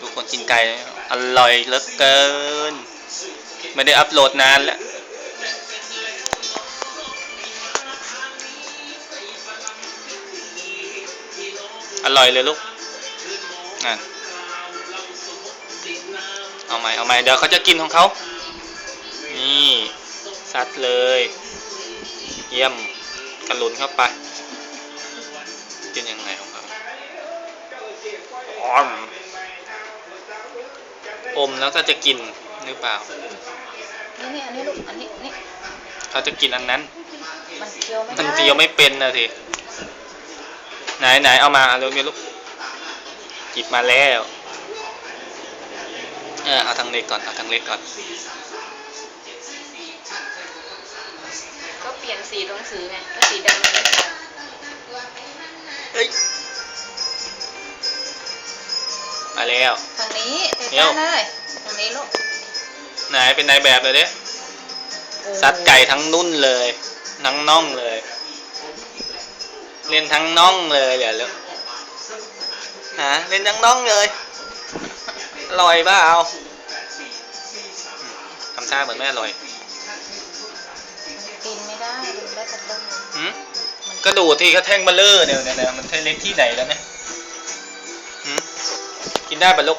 ดูคนกินไก่อร่อยเหลือเกิน ไม่ได้อัพโหลดนานแล้วอร่อยเลยลูกนั่นเอาไหมเอาไหมเดี๋ยวเขาจะกินของเขา นี่ซัดเลย เยี่ยมกระหลุนเข้าไป กินยังไงของเขาอม อมแล้วก็จะกินหรือเปล่า นี่นี่อันนี้ลูก อันนี้นี่ เขาจะกินอันนั้น มันเคี้ยวไม่ได้มันเดียวไม่เป็นนะสิไหนไหนเอามาเร็วเมียลูกหยิบมาแล้วเออเอาทางเล็กก่อนเอาทางเล็กก่อน ก็เปลี่ยนสีหนังสือไงก็สีดำมันไม่พอเฮ้ย มาแล้ว ทางนี้เตะเดี๋ยวตาเลยทางนี้ลูกไหนเป็นนายแบบเลยเด้เออซัดไก่ทั้งนุ่นเลยทั้งน่องเลย เล่นทั้งน่องเลยเดี๋ยวลูกฮะเล่นทั้งน่องเลยอร่อยเปล่าอืมทำท่าเหมือนไม่อร่อยกินไม่ได้ดูได้แต่ต้มหืมก็ดูที่เขาแท่งเบลเลอร์เนี่ยเนี่ยเนี่ยมันใช่เล็กที่ไหนแล้วเนี่ยหืม กินได้ปะลูก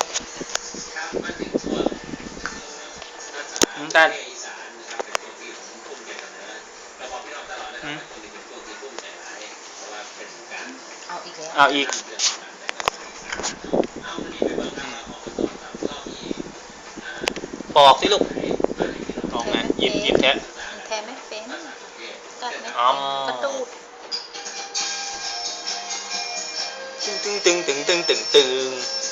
หืมตาลหืมเอาอีกแล้วเอาอีกปอกสิลูกปอกไงหยิบหยิบแทะมันแทนไม่เป็นกัดไม่อ๋อเป็นกระตูดตึงตึงตึงตึงตึงตึงตึง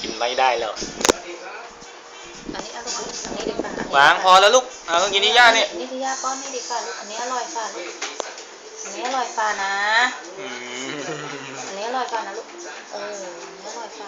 กินไม่ได้แล้วอันนี้เอาลูกอันนี้ดีกว่าอันนี้วางพอแล้วลูกเอากินที่ย่าเนี่ยนี่ที่ย่าป้อนให้ดีกว่าลูกอันนี้อร่อยฝ่าลูกอันนี้อร่อยฝ่านะ อืม อันนี้อร่อยฝ่านะลูกเอออันนี้อร่อยฝ่า